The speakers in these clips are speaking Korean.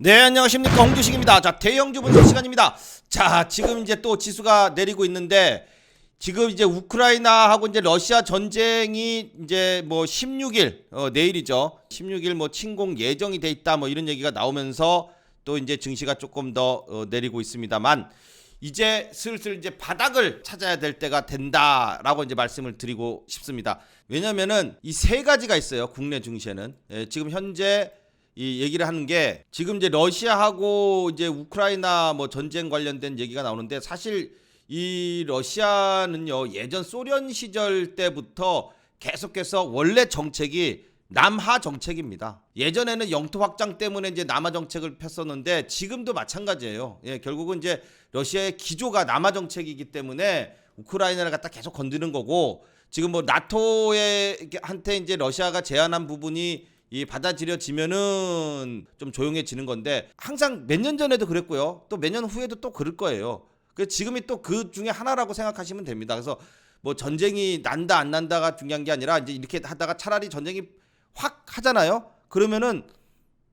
네 안녕하십니까 홍주식입니다. 자 대형주 분석 시간입니다. 자 지금 이제 또 지수가 내리고 있는데 지금 이제 우크라이나하고 이제 러시아 전쟁이 이제 뭐 16일 어, 내일이죠. 16일 뭐 침공 예정이 돼 있다 뭐 이런 얘기가 나오면서 또 이제 증시가 조금 더 어, 내리고 있습니다만 이제 슬슬 이제 바닥을 찾아야 될 때가 된다라고 이제 말씀을 드리고 싶습니다. 왜냐면은 이 세 가지가 있어요. 국내 증시에는 예, 지금 현재 이 얘기를 하는 게 지금 이제 러시아하고 이제 우크라이나 뭐 전쟁 관련된 얘기가 나오는데 사실 이 러시아는요 예전 소련 시절 때부터 계속해서 원래 정책이 남하 정책입니다. 예전에는 영토 확장 때문에 이제 남하 정책을 폈었는데 지금도 마찬가지예요. 예, 결국은 이제 러시아의 기조가 남하 정책이기 때문에 우크라이나를 갖다 계속 건드는 거고 지금 뭐 나토에 한테 이제 러시아가 제안한 부분이 이 받아들여지면은 좀 조용해지는 건데 항상 몇 년 전에도 그랬고요. 또 몇 년 후에도 또 그럴 거예요. 그 지금이 또 그 중에 하나라고 생각하시면 됩니다. 그래서 뭐 전쟁이 난다 안 난다가 중요한 게 아니라 이제 이렇게 하다가 차라리 전쟁이 확 하잖아요. 그러면은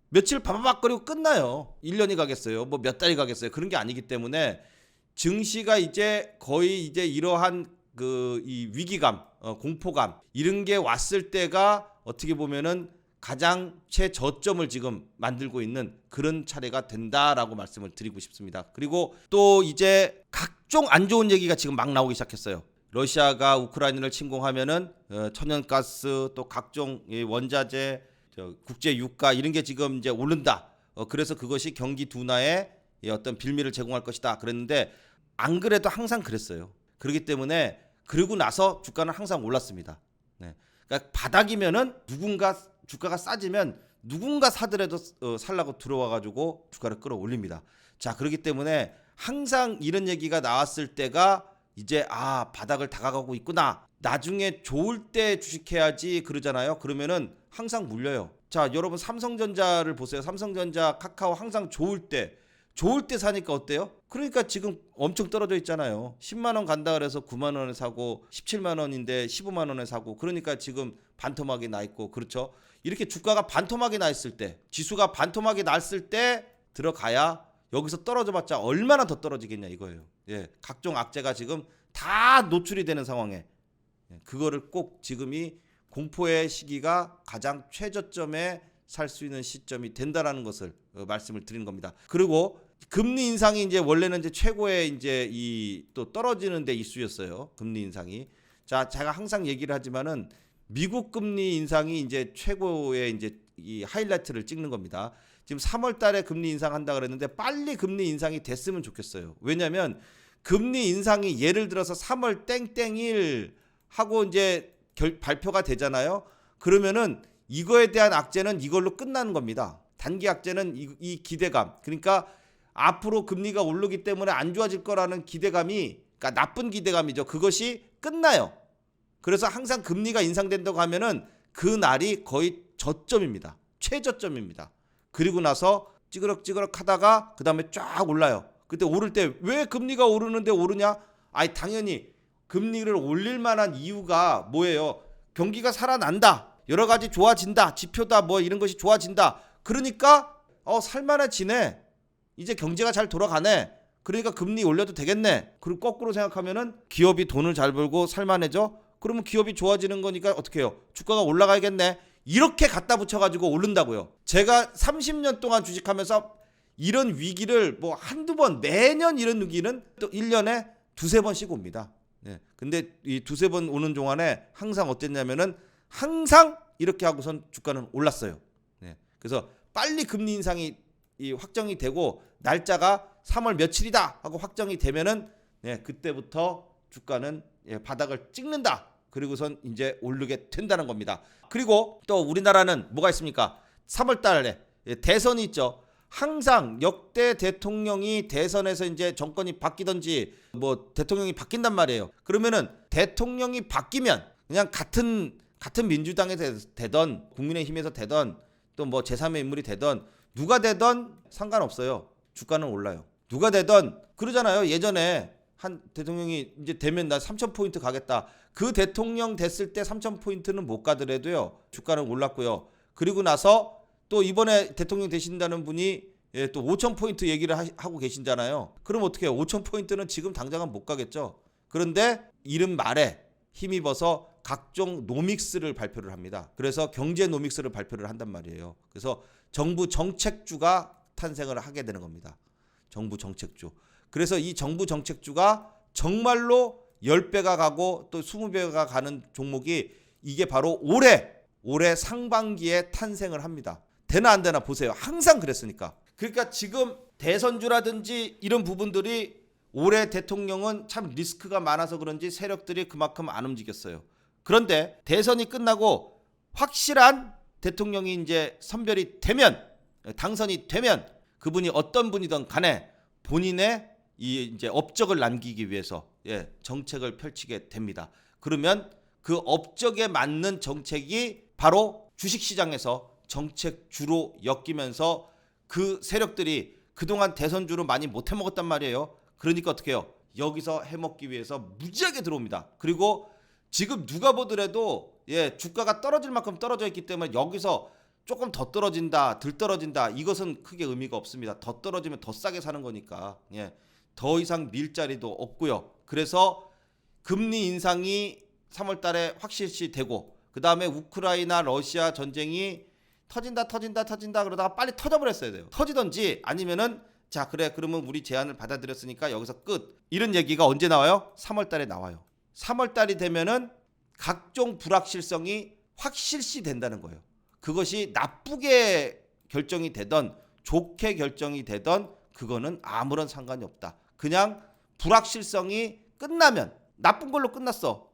며칠 바바박거리고 끝나요. 1년이 가겠어요. 뭐 몇 달이 가겠어요. 그런 게 아니기 때문에 증시가 이제 거의 이제 이러한 그 이 위기감, 어, 공포감 이런 게 왔을 때가 어떻게 보면은 가장 최저점을 지금 만들고 있는 그런 차례가 된다라고 말씀을 드리고 싶습니다. 그리고 또 이제 각종 안 좋은 얘기가 지금 막 나오기 시작했어요. 러시아가 우크라이나를 침공하면은 어, 천연가스 또 각종 이 원자재, 저 국제 유가 이런 게 지금 이제 오른다. 어, 그래서 그것이 경기 둔화에 이 어떤 빌미를 제공할 것이다. 그랬는데 안 그래도 항상 그랬어요. 그렇기 때문에 그러고 나서 주가는 항상 올랐습니다. 네. 그러니까 바닥이면은 누군가 주가가 싸지면 누군가 사더라도 어, 살라고 들어와 가지고 주가를 끌어올립니다. 자, 그렇기 때문에 항상 이런 얘기가 나왔을 때가 이제 아, 바닥을 다가가고 있구나. 나중에 좋을 때 주식해야지 그러잖아요. 그러면은 항상 물려요. 자, 여러분 삼성전자를 보세요. 삼성전자, 카카오 항상 좋을 때 좋을 때 사니까 어때요? 그러니까 지금 엄청 떨어져 있잖아요. 10만 원 간다 그래서 9만 원에 사고 17만 원인데 15만 원에 사고 그러니까 지금 반토막이 나 있고 그렇죠. 이렇게 주가가 반토막이 나 있을 때 지수가 반토막이 났을 때 들어가야 여기서 떨어져 봤자 얼마나 더 떨어지겠냐 이거예요. 예. 각종 악재가 지금 다 노출이 되는 상황에 예, 그거를 꼭 지금이 공포의 시기가 가장 최저점에 살 수 있는 시점이 된다라는 것을 어, 말씀을 드리는 겁니다. 그리고 금리 인상이 이제 원래는 이제 최고의 이제 이 또 떨어지는 데 이슈였어요. 금리 인상이. 자, 제가 항상 얘기를 하지만은 미국 금리 인상이 이제 최고의 이제 이 하이라이트를 찍는 겁니다. 지금 3월 달에 금리 인상한다 그랬는데 빨리 금리 인상이 됐으면 좋겠어요. 왜냐면 금리 인상이 예를 들어서 3월 땡땡일 하고 이제 결, 발표가 되잖아요. 그러면은 이거에 대한 악재는 이걸로 끝나는 겁니다. 단기 악재는 이, 이 기대감. 그러니까 앞으로 금리가 오르기 때문에 안 좋아질 거라는 기대감이 그러니까 나쁜 기대감이죠. 그것이 끝나요. 그래서 항상 금리가 인상된다고 하면은 그 날이 거의 저점입니다. 최저점입니다. 그리고 나서 찌그럭찌그럭 하다가 그 다음에 쫙 올라요. 그때 오를 때 왜 금리가 오르는데 오르냐? 아니 당연히 금리를 올릴 만한 이유가 뭐예요? 경기가 살아난다. 여러 가지 좋아진다. 지표다 뭐 이런 것이 좋아진다. 그러니까 어 살만해지네. 이제 경제가 잘 돌아가네. 그러니까 금리 올려도 되겠네. 그리고 거꾸로 생각하면은 기업이 돈을 잘 벌고 살만해져. 그러면 기업이 좋아지는 거니까 어떻게 해요? 주가가 올라가야겠네. 이렇게 갖다 붙여 가지고 오른다고요. 제가 30년 동안 주식하면서 이런 위기를 뭐 한두 번 매년 이런 위기는 또 1년에 두세 번씩 옵니다. 네. 근데 이 두세 번 오는 동안에 항상 어땠냐면은 항상 이렇게 하고선 주가는 올랐어요. 네. 그래서 빨리 금리 인상이 이 확정이 되고 날짜가 3월 며칠이다 하고 확정이 되면은 네, 그때부터 주가는 예, 바닥을 찍는다. 그리고선 이제 오르게 된다는 겁니다. 그리고 또 우리나라는 뭐가 있습니까? 3월 달에 예, 대선이 있죠. 항상 역대 대통령이 대선에서 이제 정권이 바뀌든지 뭐 대통령이 바뀐단 말이에요. 그러면은 대통령이 바뀌면 그냥 같은 같은 민주당에 되던 국민의힘에서 되던 또 뭐 제3의 인물이 되던 누가 되던 상관없어요. 주가는 올라요. 누가 되던 그러잖아요. 예전에 한 대통령이 이제 되면 나 3천 포인트 가겠다. 그 대통령 됐을 때 3천 포인트는 못 가더라도요. 주가는 올랐고요. 그리고 나서 또 이번에 대통령 되신다는 분이 예, 또 5천 포인트 얘기를 하, 하고 계신잖아요. 그럼 어떻게 해요? 5천 포인트는 지금 당장은 못 가겠죠. 그런데 이른 말에 힘입어서 각종 노믹스를 발표를 합니다. 그래서 경제 노믹스를 발표를 한단 말이에요. 그래서 정부 정책주가 탄생을 하게 되는 겁니다. 정부 정책주. 그래서 이 정부 정책주가 정말로 10배가 가고 또 20배가 가는 종목이 이게 바로 올해 올해 상반기에 탄생을 합니다. 되나 안 되나 보세요. 항상 그랬으니까. 그러니까 지금 대선주라든지 이런 부분들이 올해 대통령은 참 리스크가 많아서 그런지 세력들이 그만큼 안 움직였어요. 그런데 대선이 끝나고 확실한 대통령이 이제 선별이 되면 당선이 되면 그분이 어떤 분이든 간에 본인의 이 이제 업적을 남기기 위해서 예, 정책을 펼치게 됩니다. 그러면 그 업적에 맞는 정책이 바로 주식 시장에서 정책 주로 엮이면서 그 세력들이 그동안 대선주로 많이 못 해먹었단 말이에요. 그러니까 어떻게 해요? 여기서 해먹기 위해서 무지하게 들어옵니다. 그리고 지금 누가 보더라도 예 주가가 떨어질 만큼 떨어져 있기 때문에 여기서 조금 더 떨어진다, 덜 떨어진다 이것은 크게 의미가 없습니다. 더 떨어지면 더 싸게 사는 거니까 예, 더 이상 밀 자리도 없고요. 그래서 금리 인상이 3월 달에 확실시 되고 그 다음에 우크라이나 러시아 전쟁이 터진다 터진다 터진다 그러다가 빨리 터져버렸어야 돼요. 터지던지 아니면은 자 그래 그러면 우리 제안을 받아들였으니까 여기서 끝 이런 얘기가 언제 나와요? 3월 달에 나와요. 3월 달이 되면은 각종 불확실성이 확실시 된다는 거예요. 그것이 나쁘게 결정이 되던 좋게 결정이 되던 그거는 아무런 상관이 없다. 그냥 불확실성이 끝나면 나쁜 걸로 끝났어.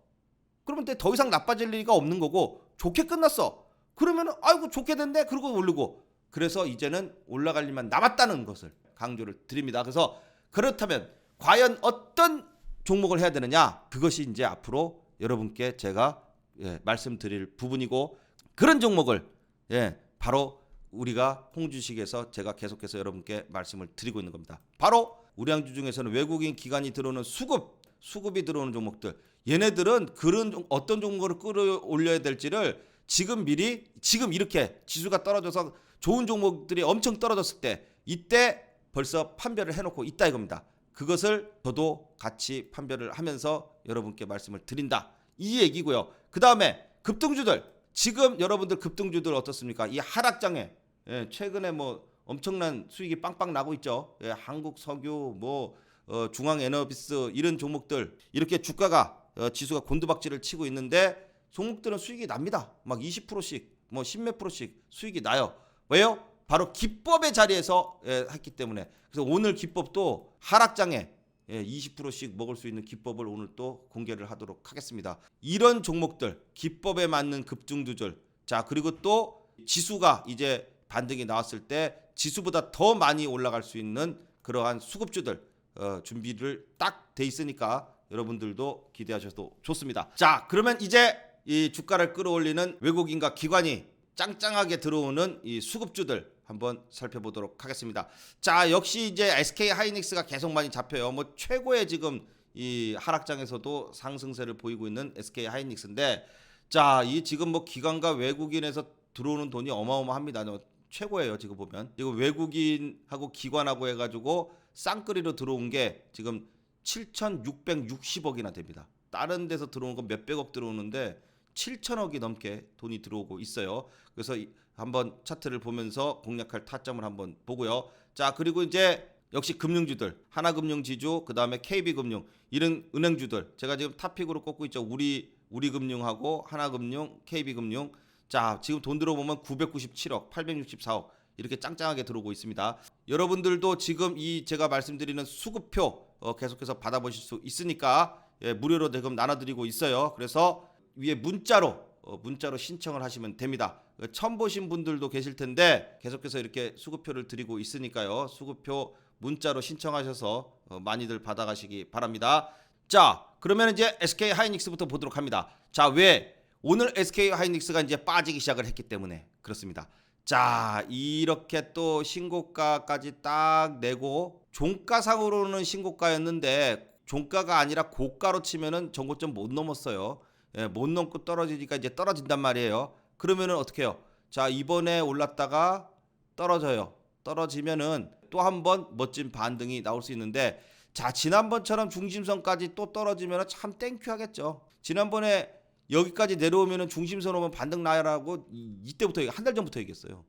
그러면 더 이상 나빠질 리가 없는 거고 좋게 끝났어. 그러면 아이고 좋게 됐네. 그러고 오르고. 그래서 이제는 올라갈 일만 남았다는 것을 강조를 드립니다. 그래서 그렇다면 과연 어떤 종목을 해야 되느냐? 그것이 이제 앞으로 여러분께 제가 예, 말씀드릴 부분이고 그런 종목을 예, 바로 우리가 홍주식에서 제가 계속해서 여러분께 말씀을 드리고 있는 겁니다. 바로 우량주 중에서는 외국인 기관이 들어오는 수급, 수급이 들어오는 종목들. 얘네들은 그런 종- 어떤 종목을 끌어올려야 될지를 지금 미리 지금 이렇게 지수가 떨어져서 좋은 종목들이 엄청 떨어졌을 때 이때 벌써 판별을 해놓고 있다 이겁니다. 그것을 저도 같이 판별을 하면서 여러분께 말씀을 드린다. 이 얘기고요. 그 다음에 급등주들 지금 여러분들 급등주들 어떻습니까? 이 하락장에 예, 최근에 뭐 엄청난 수익이 빵빵 나고 있죠. 예, 한국 석유 뭐 어, 중앙 에너비스 이런 종목들 이렇게 주가가 어, 지수가 곤두박질을 치고 있는데 종목들은 수익이 납니다. 막 20%씩 뭐 10몇 프로씩 수익이 나요. 왜요? 바로 기법의 자리에서 예, 했기 때문에 그래서 오늘 기법도 하락장에 예, 20%씩 먹을 수 있는 기법을 오늘 또 공개를 하도록 하겠습니다. 이런 종목들 기법에 맞는 급등주들 자 그리고 또 지수가 이제 반등이 나왔을 때 지수보다 더 많이 올라갈 수 있는 그러한 수급주들 어, 준비를 딱 돼 있으니까 여러분들도 기대하셔도 좋습니다. 자 그러면 이제 이 주가를 끌어올리는 외국인과 기관이 짱짱하게 들어오는 이 수급주들 한번 살펴보도록 하겠습니다. 자 역시 이제 SK 하이닉스가 계속 많이 잡혀요. 뭐 최고의 지금 이 하락장에서도 상승세를 보이고 있는 SK 하이닉스인데 자 이 지금 뭐 기관과 외국인에서 들어오는 돈이 어마어마합니다. 뭐 최고예요 지금 보면 이거 외국인하고 기관하고 해가지고 쌍끌이로 들어온 게 지금 7,660억이나 됩니다. 다른 데서 들어오는 건 몇백억 들어오는데 7천억이 넘게 돈이 들어오고 있어요. 그래서 이- 한번 차트를 보면서 공략할 타점을 한번 보고요. 자 그리고 이제 역시 금융주들 하나금융지주 그 다음에 KB금융 이런 은행주들 제가 지금 탑픽으로 꼽고 있죠. 우리 우리금융하고 하나금융, KB금융 자 지금 돈 들어보면 997억, 864억 이렇게 짱짱하게 들어오고 있습니다. 여러분들도 지금 이 제가 말씀드리는 수급표 어, 계속해서 받아보실 수 있으니까 예, 무료로 지금 나눠드리고 있어요. 그래서 위에 문자로 어, 문자로 신청을 하시면 됩니다. 어, 처음 보신 분들도 계실 텐데 계속해서 이렇게 수급표를 드리고 있으니까요. 수급표 문자로 신청하셔서 어, 많이들 받아가시기 바랍니다. 자, 그러면 이제 SK 하이닉스부터 보도록 합니다. 자, 왜 오늘 SK 하이닉스가 이제 빠지기 시작을 했기 때문에 그렇습니다. 자, 이렇게 또 신고가까지 딱 내고 종가상으로는 신고가였는데 종가가 아니라 고가로 치면은 전고점 못 넘었어요. 예, 못 넘고 떨어지니까 이제 떨어진단 말이에요. 그러면은 어떻게 해요? 자, 이번에 올랐다가 떨어져요. 떨어지면은 또 한 번 멋진 반등이 나올 수 있는데 자 지난번처럼 중심선까지 또 떨어지면 참 땡큐하겠죠. 지난번에 여기까지 내려오면은 중심선 오면 반등 나야라고 이- 이때부터 한 달 전부터 얘기했어요.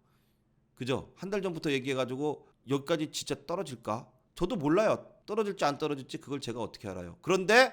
그죠? 한 달 전부터 얘기해가지고 여기까지 진짜 떨어질까? 저도 몰라요. 떨어질지 안 떨어질지 그걸 제가 어떻게 알아요. 그런데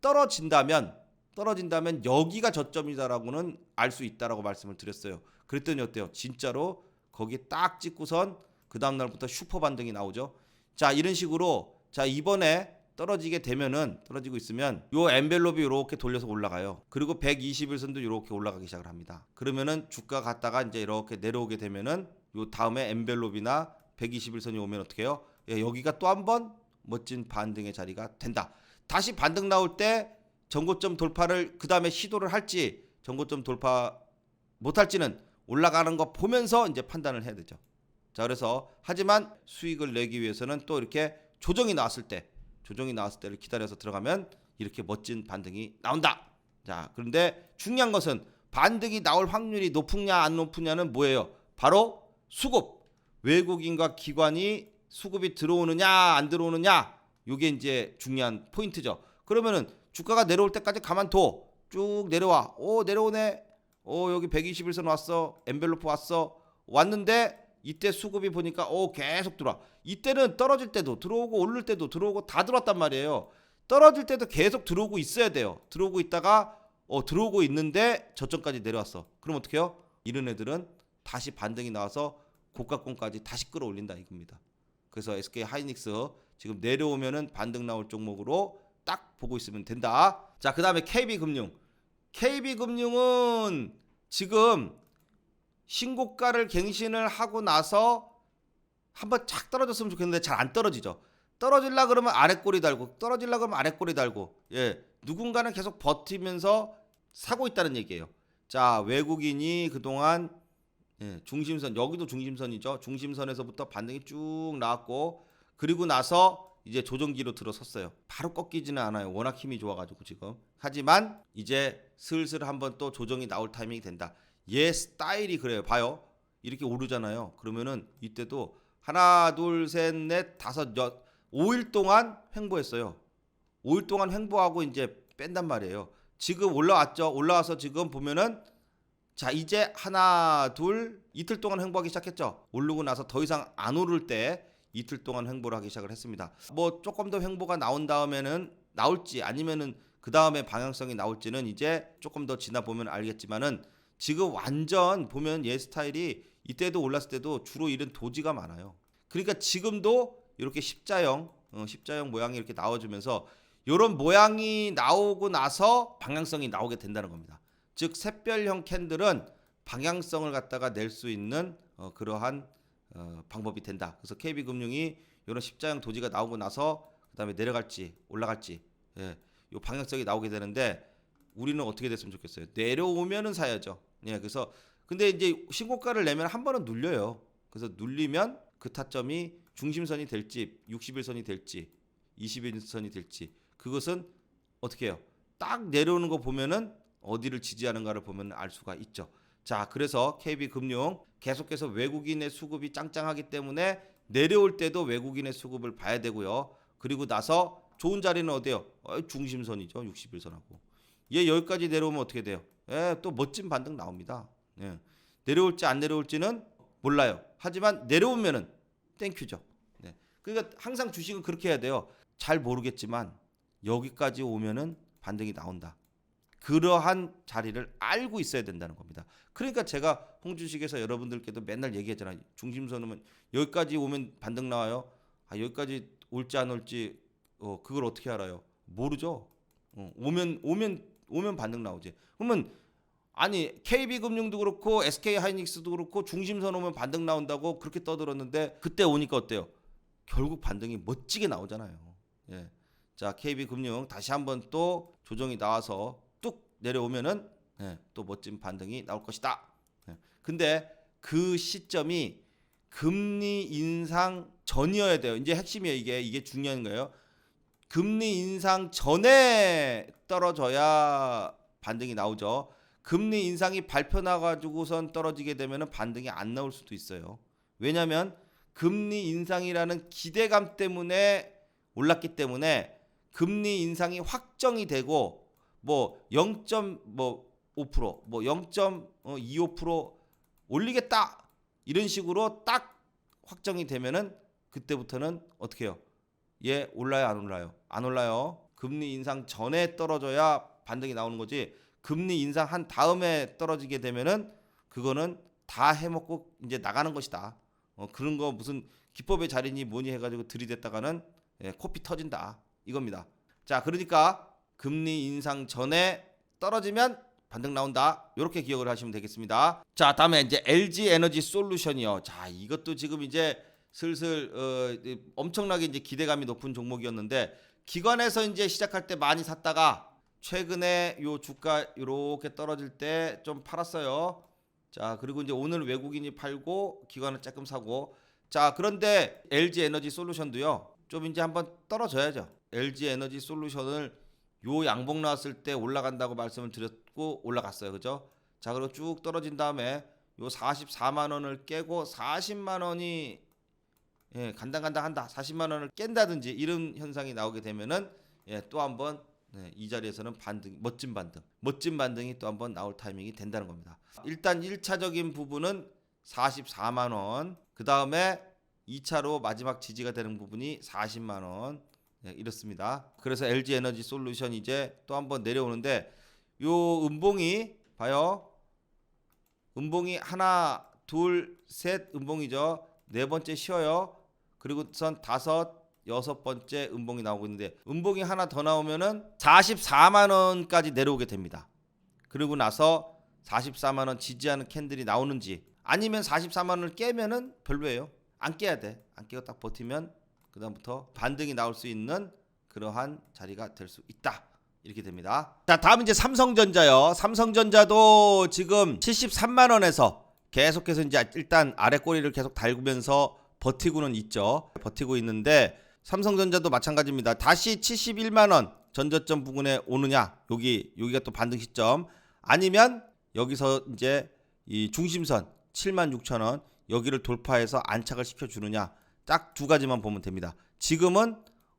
떨어진다면 떨어진다면 여기가 저점이다라고는 알 수 있다라고 말씀을 드렸어요. 그랬더니 어때요? 진짜로 거기 딱 찍고선 그 다음 날부터 슈퍼 반등이 나오죠. 자 이런 식으로 자 이번에 떨어지게 되면은 떨어지고 있으면 요 엔벨롭이 이렇게 돌려서 올라가요. 그리고 121선도 이렇게 올라가기 시작을 합니다. 그러면은 주가 갔다가 이제 이렇게 내려오게 되면은 요 다음에 엔벨롭이나 121선이 오면 어떻게 해요? 예, 여기가 또 한 번 멋진 반등의 자리가 된다. 다시 반등 나올 때 전고점 돌파를 그 다음에 시도를 할지 전고점 돌파 못할지는 올라가는 거 보면서 이제 판단을 해야 되죠. 자 그래서 하지만 수익을 내기 위해서는 또 이렇게 조정이 나왔을 때 조정이 나왔을 때를 기다려서 들어가면 이렇게 멋진 반등이 나온다. 자 그런데 중요한 것은 반등이 나올 확률이 높으냐 안 높으냐는 뭐예요? 바로 수급 외국인과 기관이 수급이 들어오느냐 안 들어오느냐 요게 이제 중요한 포인트죠. 그러면은 주가가 내려올 때까지 가만둬 쭉 내려와 오 내려오네 오 여기 121선 왔어 엔벨로프 왔어 왔는데 이때 수급이 보니까 오 계속 들어와. 이때는 떨어질 때도 들어오고 오를 때도 들어오고 다 들어왔단 말이에요. 떨어질 때도 계속 들어오고 있어야 돼요. 들어오고 있다가 어 들어오고 있는데 저점까지 내려왔어. 그럼 어떻게 해요? 이런 애들은 다시 반등이 나와서 고가권까지 다시 끌어올린다 이겁니다. 그래서 SK 하이닉스 지금 내려오면은 반등 나올 종목으로 딱 보고 있으면 된다. 자, 그다음에 KB금융. KB금융은 지금 신고가를 갱신을 하고 나서 한번 착 떨어졌으면 좋겠는데 잘 안 떨어지죠. 떨어질라 그러면 아래 꼬리 달고 떨어질라 그러면 아래 꼬리 달고 예 누군가는 계속 버티면서 사고 있다는 얘기예요. 자 외국인이 그동안 예, 중심선 여기도 중심선이죠. 중심선에서부터 반등이 쭉 나왔고 그리고 나서 이제 조정기로 들어섰어요. 바로 꺾이지는 않아요. 워낙 힘이 좋아가지고 지금. 하지만 이제 슬슬 한번 또 조정이 나올 타이밍이 된다. 얘 스타일이 그래요. 봐요. 이렇게 오르잖아요. 그러면은 이때도 하나, 둘, 셋, 넷, 다섯, 여, 5일 동안 횡보했어요. 5일 동안 횡보하고 이제 뺀단 말이에요. 지금 올라왔죠. 올라와서 지금 보면은 자 이제 하나 둘 이틀 동안 횡보하기 시작했죠 오르고 나서 더 이상 안 오를 때 이틀 동안 횡보를 하기 시작을 했습니다 뭐 조금 더 횡보가 나온 다음에는 나올지 아니면은 그 다음에 방향성이 나올지는 이제 조금 더 지나 보면 알겠지만은 지금 완전 보면 얘 스타일이 이때도 올랐을 때도 주로 이런 도지가 많아요 그러니까 지금도 이렇게 십자형 어, 십자형 모양이 이렇게 나와주면서 이런 모양이 나오고 나서 방향성이 나오게 된다는 겁니다 즉 샛별형 캔들은 방향성을 갖다가 낼 수 있는 어, 그러한 어, 방법이 된다. 그래서 KB금융이 이런 십자형 도지가 나오고 나서 그다음에 내려갈지 올라갈지 예, 요 방향성이 나오게 되는데 우리는 어떻게 됐으면 좋겠어요. 내려오면은 사야죠. 예, 그래서 근데 이제 신고가를 내면 한 번은 눌려요. 그래서 눌리면 그 타점이 중심선이 될지 61선이 될지 21선이 될지 그것은 어떻게 해요? 딱 내려오는 거 보면은 어디를 지지하는가를 보면 알 수가 있죠. 자, 그래서 KB금융 계속해서 외국인의 수급이 짱짱하기 때문에 내려올 때도 외국인의 수급을 봐야 되고요. 그리고 나서 좋은 자리는 어디요? 어, 중심선이죠. 61선하고. 얘 여기까지 내려오면 어떻게 돼요? 예, 또 멋진 반등 나옵니다. 예. 내려올지 안 내려올지는 몰라요. 하지만 내려오면은 땡큐죠. 네. 그러니까 항상 주식은 그렇게 해야 돼요. 잘 모르겠지만 여기까지 오면은 반등이 나온다. 그러한 자리를 알고 있어야 된다는 겁니다. 그러니까 제가 홍주식에서 여러분들께도 맨날 얘기했잖아요. 중심선은 여기까지 오면 반등 나와요. 아 여기까지 올지 안 올지 어 그걸 어떻게 알아요? 모르죠. 어, 오면 오면 오면 반등 나오지. 그러면 아니 KB금융도 그렇고 SK하이닉스도 그렇고 중심선 오면 반등 나온다고 그렇게 떠들었는데 그때 오니까 어때요? 결국 반등이 멋지게 나오잖아요. 예. 자 KB금융 다시 한번 또 조정이 나와서 뚝 내려오면은 예, 또 멋진 반등이 나올 것이다. 예. 근데 그 시점이 금리 인상 전이어야 돼요. 이제 핵심이에요. 이게 이게 중요한 거예요. 금리 인상 전에 떨어져야 반등이 나오죠. 금리 인상이 발표 나가지고선 떨어지게 되면은 반등이 안 나올 수도 있어요. 왜냐하면 금리 인상이라는 기대감 때문에 올랐기 때문에 금리 인상이 확정이 되고 뭐 0.5%, 뭐 0.25% 올리겠다 이런 식으로 딱 확정이 되면은 그때부터는 어떻게 해요? 얘 올라요 안 올라요? 안 올라요. 금리 인상 전에 떨어져야 반등이 나오는 거지. 금리 인상 한 다음에 떨어지게 되면은 그거는 다 해먹고 이제 나가는 것이다. 어, 그런 거 무슨 기법의 자리니 뭐니 해가지고 들이댔다가는 예, 코피 터진다 이겁니다. 자 그러니까 금리 인상 전에 떨어지면 반등 나온다. 이렇게 기억을 하시면 되겠습니다. 자 다음에 이제 LG 에너지 솔루션이요. 자 이것도 지금 이제 슬슬 어, 이- 엄청나게 이제 기대감이 높은 종목이었는데 기관에서 이제 시작할 때 많이 샀다가 최근에 요 주가 이렇게 떨어질 때 좀 팔았어요. 자 그리고 이제 오늘 외국인이 팔고 기관은 조금 사고 자 그런데 LG 에너지 솔루션도요 좀 이제 한번 떨어져야죠. LG 에너지 솔루션을 요 양봉 나왔을 때 올라간다고 말씀을 드렸고 올라갔어요, 그죠? 자 그리고 쭉 떨어진 다음에 요 44만 원을 깨고 40만 원이 예, 간당간당한다. 40만 원을 깬다든지 이런 현상이 나오게 되면은 예, 또 한번 네, 이 자리에서는 반등, 멋진 반등, 멋진 반등이 또 한번 나올 타이밍이 된다는 겁니다. 일단 1차적인 부분은 44만 원, 그 다음에 2차로 마지막 지지가 되는 부분이 40만 원 네, 이렇습니다. 그래서 LG 에너지 솔루션 이제 또 한번 내려오는데 요 음봉이 봐요. 음봉이 하나, 둘, 셋 음봉이죠. 네 번째 쉬어요. 그리고선 다섯, 여섯 번째 음봉이 나오고 있는데 음봉이 하나 더 나오면은 44만 원까지 내려오게 됩니다. 그리고 나서 44만 원 지지하는 캔들이 나오는지 아니면 44만 원을 깨면은 별로예요. 안 깨야 돼. 안 깨고 딱 버티면 그다음부터 반등이 나올 수 있는 그러한 자리가 될 수 있다. 이렇게 됩니다. 자, 다음 이제 삼성전자요. 삼성전자도 지금 73만 원에서 계속해서 이제 일단 아래 꼬리를 계속 달구면서 버티고는 있죠. 버티고 있는데 삼성전자도 마찬가지입니다. 다시 71만 원 전저점 부근에 오느냐? 여기 여기가 또 반등 시점. 아니면 여기서 이제 이 중심선 7만 6천 원 여기를 돌파해서 안착을 시켜 주느냐? 딱 두 가지만 보면 됩니다. 지금은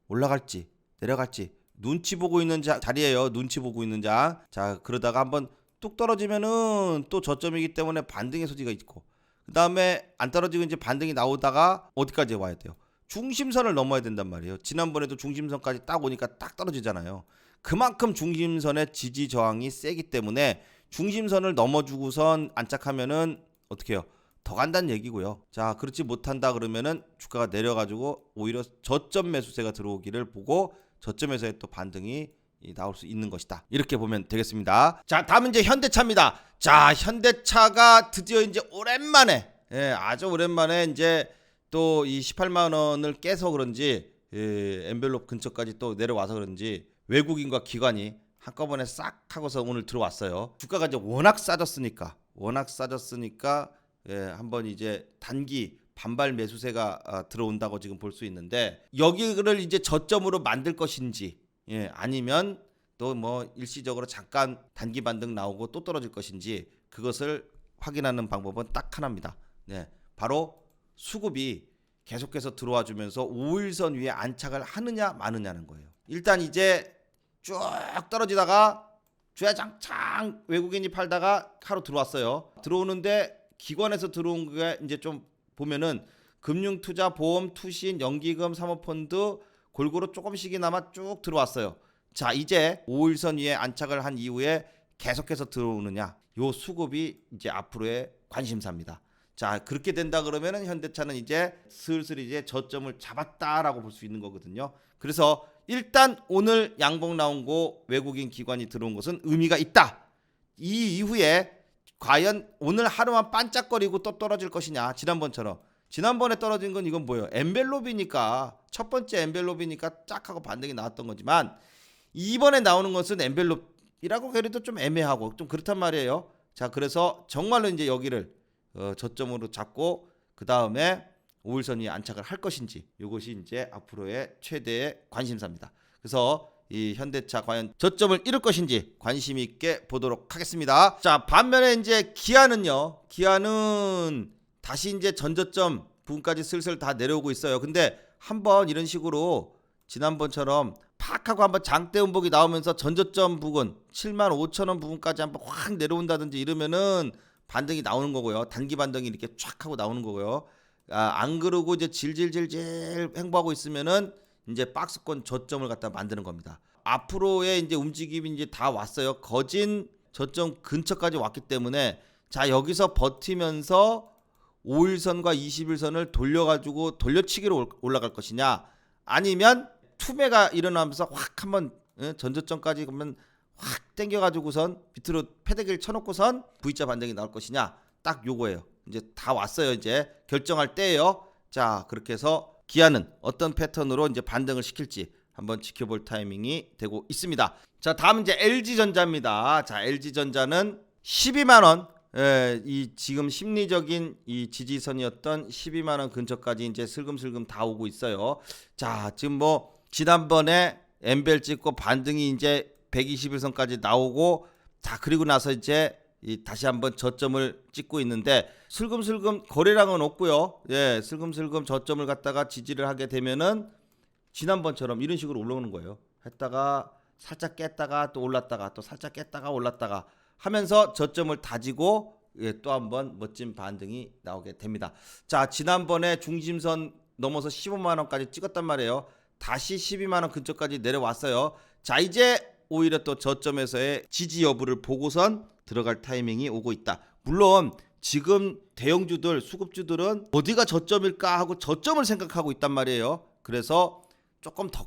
올라갈지 내려갈지 눈치 보고 있는 자, 자리예요. 눈치 보고 있는 자. 자, 그러다가 한번 뚝 떨어지면은 또 저점이기 때문에 반등의 소지가 있고. 그 다음에 안 떨어지고 이제 반등이 나오다가 어디까지 와야 돼요? 중심선을 넘어야 된단 말이에요. 지난번에도 중심선까지 딱 오니까 딱 떨어지잖아요. 그만큼 중심선의 지지 저항이 세기 때문에 중심선을 넘어주고선 안착하면은 어떻게 해요? 더 간다는 얘기고요. 자, 그렇지 못한다 그러면은 주가가 내려가지고 오히려 저점 매수세가 들어오기를 보고 저점에서의 또 반등이 이 나올 수 있는 것이다. 이렇게 보면 되겠습니다. 자, 다음은 이제 현대차입니다. 자, 현대차가 드디어 이제 오랜만에, 예, 아주 오랜만에 이제 또 이 18만 원을 깨서 그런지 예, 엔벨롭 근처까지 또 내려와서 그런지 외국인과 기관이 한꺼번에 싹 하고서 오늘 들어왔어요. 주가가 이제 워낙 싸졌으니까, 워낙 싸졌으니까 예, 한번 이제 단기 반발 매수세가 아, 들어온다고 지금 볼 수 있는데 여기를 이제 저점으로 만들 것인지 예, 아니면 또 뭐 일시적으로 잠깐 단기 반등 나오고 또 떨어질 것인지 그것을 확인하는 방법은 딱 하나입니다. 네, 바로 수급이 계속해서 들어와 주면서 5일선 위에 안착을 하느냐 마느냐는 거예요. 일단 이제 쭉 떨어지다가 주야장창 외국인이 팔다가 하루 들어왔어요. 들어오는데 기관에서 들어온 게 이제 좀 보면은 금융투자, 보험, 투신, 연기금, 사모펀드 골고루 조금씩이나마 쭉 들어왔어요. 자 이제 5일선 위에 안착을 한 이후에 계속해서 들어오느냐 요 수급이 이제 앞으로의 관심사입니다. 자 그렇게 된다 그러면은 현대차는 이제 슬슬 이제 저점을 잡았다라고 볼 수 있는 거거든요. 그래서 일단 오늘 양봉 나온 거 외국인 기관이 들어온 것은 의미가 있다. 이 이후에 과연 오늘 하루만 반짝거리고 또 떨어질 것이냐 지난번처럼 지난번에 떨어진 건 이건 뭐예요 엔벨롭이니까 첫 번째 엔벨롭이니까 짝 하고 반등이 나왔던 거지만 이번에 나오는 것은 엔벨롭이라고 그래도 좀 애매하고 좀 그렇단 말이에요 자 그래서 정말로 이제 여기를 어, 저점으로 잡고 그 다음에 5일선이 안착을 할 것인지 이것이 이제 앞으로의 최대의 관심사입니다 그래서 이 현대차 과연 저점을 이룰 것인지 관심 있게 보도록 하겠습니다. 자 반면에 이제 기아는요. 기아는 다시 이제 전저점 부분까지 슬슬 다 내려오고 있어요. 근데 한번 이런 식으로 지난번처럼 팍 하고 한번 장대 음복이 나오면서 전저점 부근 7만 5천 원 부분까지 한번 확 내려온다든지 이러면은 반등이 나오는 거고요. 단기 반등이 이렇게 촥 하고 나오는 거고요. 아, 안 그러고 이제 질질질질 횡보하고 있으면은 이제 박스권 저점을 갖다 만드는 겁니다. 앞으로의 이제 움직임이 이제 다 왔어요. 거진 저점 근처까지 왔기 때문에 자 여기서 버티면서 5일선과 20일선을 돌려가지고 돌려치기로 올- 올라갈 것이냐 아니면 투매가 일어나면서 확 한번 예, 전저점까지 그러면 확 땡겨가지고선 밑으로 패대기를 쳐놓고선 V자 반등이 나올 것이냐 딱 요거예요. 이제 다 왔어요. 이제 결정할 때예요. 자 그렇게 해서 기아는 어떤 패턴으로 이제 반등을 시킬지 한번 지켜볼 타이밍이 되고 있습니다. 자 다음 이제 LG 전자입니다. 자 LG 전자는 12만 원. 예, 이 지금 심리적인 이 지지선이었던 12만 원 근처까지 이제 슬금슬금 다 오고 있어요. 자, 지금 뭐 지난번에 엠벨 찍고 반등이 이제 121선까지 나오고 자, 그리고 나서 이제 이 다시 한번 저점을 찍고 있는데 슬금슬금 거래량은 없고요. 예, 슬금슬금 저점을 갖다가 지지를 하게 되면은 지난번처럼 이런 식으로 올라오는 거예요. 했다가 살짝 깼다가 또 올랐다가 또 살짝 깼다가 올랐다가 하면서 저점을 다지고 예, 또 한 번 멋진 반등이 나오게 됩니다. 자, 지난번에 중심선 넘어서 15만 원까지 찍었단 말이에요. 다시 12만 원 근처까지 내려왔어요. 자, 이제 오히려 또 저점에서의 지지 여부를 보고선 들어갈 타이밍이 오고 있다. 물론 지금 대형주들, 수급주들은 어디가 저점일까 하고 저점을 생각하고 있단 말이에요. 그래서 조금 더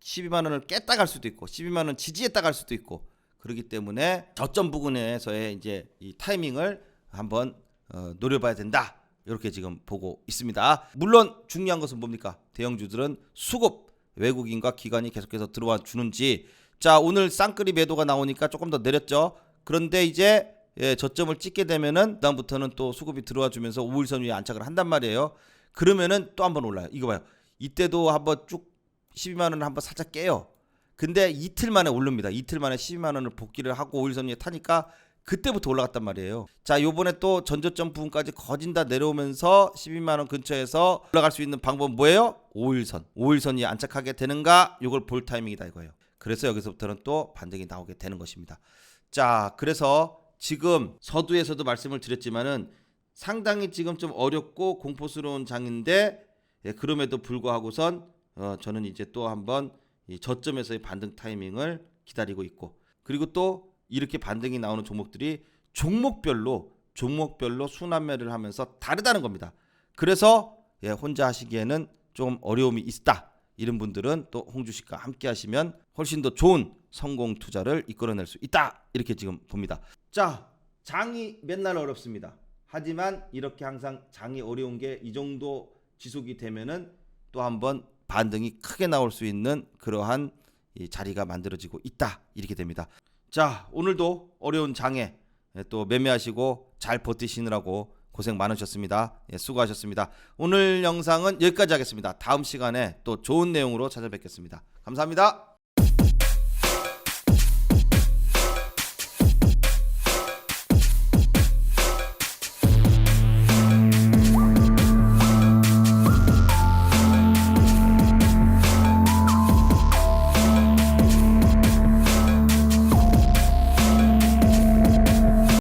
12만 원을 깼다 갈 수도 있고 12만 원 지지했다 갈 수도 있고 그렇기 때문에 저점 부근에서의 이제 이 타이밍을 한번 어, 노려봐야 된다. 이렇게 지금 보고 있습니다. 물론 중요한 것은 뭡니까? 대형주들은 수급 외국인과 기관이 계속해서 들어와 주는지 자 오늘 쌍끌이 매도가 나오니까 조금 더 내렸죠. 그런데 이제 예, 저점을 찍게 되면은 다음부터는 또 수급이 들어와 주면서 5일선 위에 안착을 한단 말이에요. 그러면은 또 한번 올라요. 이거 봐요. 이때도 한번 쭉 12만 원을 한번 살짝 깨요. 근데 이틀 만에 오릅니다. 이틀 만에 12만 원을 복귀를 하고 5일선 위에 타니까 그때부터 올라갔단 말이에요. 자, 요번에 또 전저점 부분까지 거진다 내려오면서 12만 원 근처에서 올라갈 수 있는 방법은 뭐예요? 5일선. 5일선이 안착하게 되는가? 요걸 볼 타이밍이다 이거예요. 그래서 여기서부터는 또 반등이 나오게 되는 것입니다. 자, 그래서 지금 서두에서도 말씀을 드렸지만은 상당히 지금 좀 어렵고 공포스러운 장인데 예, 그럼에도 불구하고선 어, 저는 이제 또 한번 이 저점에서의 반등 타이밍을 기다리고 있고 그리고 또 이렇게 반등이 나오는 종목들이 종목별로 종목별로 순환매를 하면서 다르다는 겁니다. 그래서 예, 혼자 하시기에는 좀 어려움이 있다. 이런 분들은 또 홍주 씨과 함께 하시면 훨씬 더 좋은 성공 투자를 이끌어낼 수 있다. 이렇게 지금 봅니다. 자, 장이 맨날 어렵습니다. 하지만 이렇게 항상 장이 어려운 게 이 정도 지속이 되면은 또 한번 반등이 크게 나올 수 있는 그러한 이 자리가 만들어지고 있다. 이렇게 됩니다. 자, 오늘도 어려운 장에 예, 또 매매하시고 잘 버티시느라고 고생 많으셨습니다. 예, 수고하셨습니다. 오늘 영상은 여기까지 하겠습니다. 다음 시간에 또 좋은 내용으로 찾아뵙겠습니다. 감사합니다.